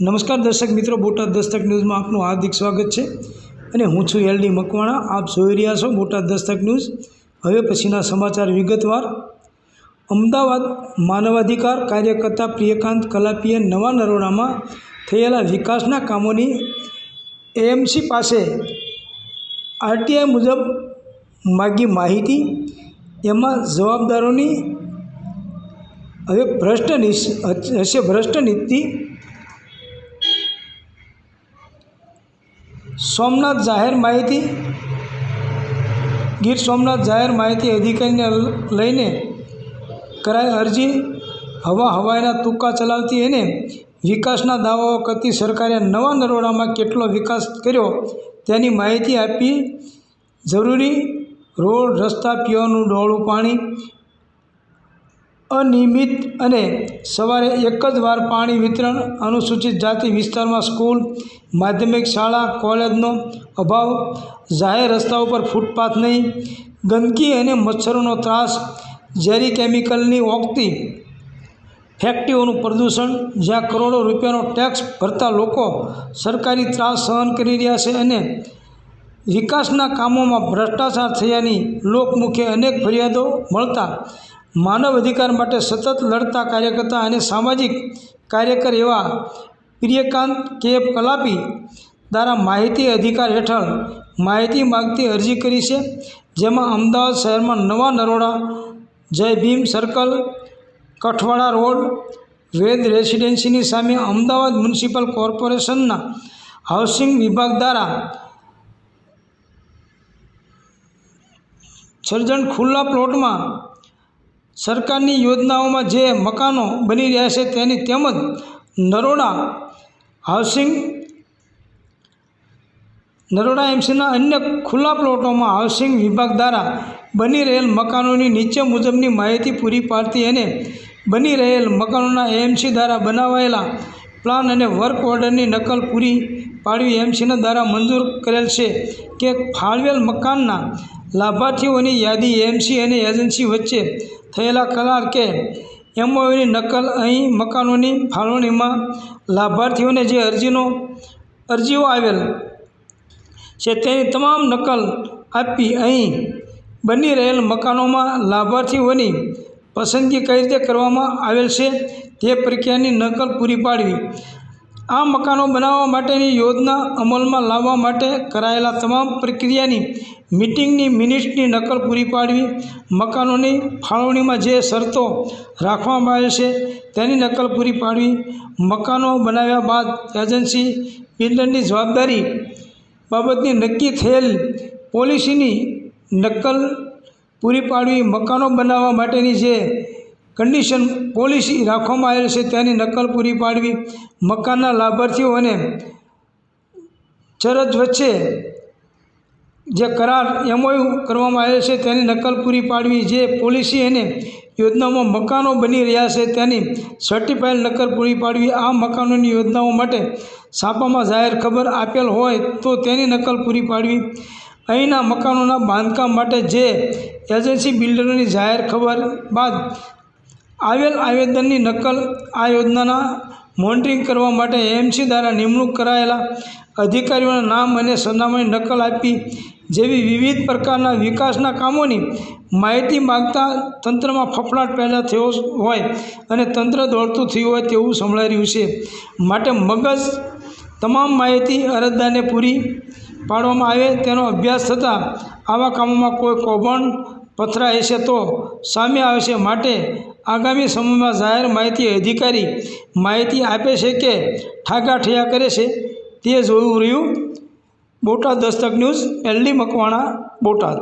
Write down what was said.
નમસ્કાર દર્શક મિત્રો, બોટાદ દસ્તક ન્યૂઝમાં આપનું હાર્દિક સ્વાગત છે અને હું છું એલડી મકવાણા. આપ જોઈ રહ્યા છો બોટાદ દસ્તક ન્યૂઝ. હવે પછીના સમાચાર વિગતવાર. અમદાવાદ માનવાધિકાર કાર્યકર્તા પ્રિયકાંત કલાપીએ નવા નરોડામાં થયેલા વિકાસના કામોની એએમસી પાસે આરટીઆઈ મુજબ માગી માહિતી. એમાં જવાબદારોની હવે ભ્રષ્ટ હશે ભ્રષ્ટ નીતિ સોમનાથ જાહેર માહિતી. ગીર સોમનાથ જાહેર માહિતી અધિકારીને લઈને કરાઈ અરજી. હવા હવાઈના તુક્કા ચલાવતી એને વિકાસના દાવાઓ કરતી સરકારે નવા નરોડામાં કેટલો વિકાસ કર્યો તેની માહિતી આપી જરૂરી. રોડ, રસ્તા, પીવાનું ડોળું પાણી અનિયમિત અને સવારે એક જ વાર પાણી વિતરણ અનુસૂચિત જાતિ વિસ્તારમાં સ્કૂલ, માધ્યમિક શાળા, કોલેજનો અભાવ, જાહેર રસ્તા ઉપર ફૂટપાથ નહીં, ગંદકી અને મચ્છરોનો ત્રાસ, ઝેરી કેમિકલની ઓગતી, ફેક્ટરીઓનું પ્રદૂષણ, જ્યાં કરોડો રૂપિયાનો ટેક્સ ભરતા લોકો સરકારી ત્રાસ સહન કરી રહ્યા છે અને વિકાસના કામોમાં ભ્રષ્ટાચાર થયાની લોકમુખે અનેક ફરિયાદો મળતા માનવ અધિકાર માટે સતત લડતા કાર્યકર્તા અને સામાજિક કાર્યકર એવા પ્રિયકાંત કે કલાપી દ્વારા માહિતી અધિકાર હેઠળ માહિતી માગતી અરજી કરી છે, જેમાં અમદાવાદ શહેરમાં નવા નરોડા, જય ભીમ સર્કલ, કઠવાડા રોડ, વેદ રેસિડેન્સીની સામે અમદાવાદ મ્યુનિસિપલ કોર્પોરેશનના હાઉસિંગ વિભાગ દ્વારા સર્જન ખુલ્લા પ્લોટમાં સરકારની યોજનાઓમાં જે મકાનો બની રહ્યા છે તેની તેમજ નરોડા હાઉસિંગ, નરોડા એમસીના અન્ય ખુલ્લા પ્લોટોમાં હાઉસિંગ વિભાગ દ્વારા બની રહેલ મકાનોની નીચે મુજબની માહિતી પૂરી પાડતી અને બની રહેલ મકાનોના એએમસી દ્વારા બનાવાયેલા પ્લાન અને વર્ક ઓર્ડરની નકલ પૂરી પાડવી એમસીના દ્વારા મંજૂર કરેલ છે કે ફાળવેલ મકાનના લાભાર્થીઓની યાદી એમસી અને એજન્સી વચ્ચે થયેલા કરાર કે એમઓયુની નકલ અહીં મકાનોની ફાળવણીમાં લાભાર્થીઓને જે અરજીનો, અરજીઓ આવેલ છે તેની તમામ નકલ આપી અહીં બની રહેલ મકાનોમાં લાભાર્થીઓની પસંદગી કઈ રીતે કરવામાં આવેલ છે તે પ્રક્રિયાની નકલ પૂરી પાડવી. આ મકાનો બનાવવા માટેની યોજના અમલમાં લાવવા માટે કરાયેલા તમામ પ્રક્રિયાની મિટિંગની મિનિટ્સની નકલ પૂરી પાડવી, મકાનોની ફાળવણીમાં જે શરતો રાખવામાં આવેલ છે તેની નકલ પૂરી પાડવી, મકાનો બનાવ્યા બાદ એજન્સી બિલ્ડરની જવાબદારી બાબતની નક્કી થયેલ પોલિસીની નકલ પૂરી પાડવી, મકાનો બનાવવા માટેની જે કન્ડિશન પોલિસી રાખવામાં આવેલ છે તેની નકલ પૂરી પાડવી, મકાનના લાભાર્થીઓ અને ચરજ વચ્ચે જે કરાર એમઓયુ કરવામાં આવ્યો છે, તેની નકલ પૂરી પાડવી જે પોલિસી અને યોજનામાં મકાનો બની રહ્યા છે, તેની સર્ટિફાઈડ નકલ પૂરી પાડવી, આ મકાનોની યોજનાઓ માટે છાપામાં જાહેર ખબર આપેલ હોય તો તેની નકલ પૂરી પાડવી. અહીંના મકાનોના બાંધકામ માટે જે એજન્સી બિલ્ડરોની જાહેર ખબર બાદ આવેલ આવેદનની નકલ આ યોજનાના મોનિટરિંગ કરવા માટે એમસી દ્વારા નિમણૂક કરાયેલા અધિકારીઓના નામ અને સરનામાની નકલ આપી, જેવી વિવિધ પ્રકારના વિકાસના કામોની માહિતી માગતા તંત્રમાં ફફડાટ પેદા થયો હોય અને તંત્ર દોડતું થયું હોય તેવું સંભળાઈ રહ્યું છે. માટે મગજ તમામ માહિતી અરજદારને પૂરી પાડવામાં આવે તેનો અભ્યાસ થતાં આવા કામોમાં કોઈ કૌભાંડ પથરાય છે તો સામે આવે છે. માટે આગામી સમયમાં જાહેર માહિતી અધિકારી માહિતી આપે છે કે ઠાગાઠૈયા કરે છે તે જોયું રહ્યું. Botad Dastak news, L D Makwana, Botad.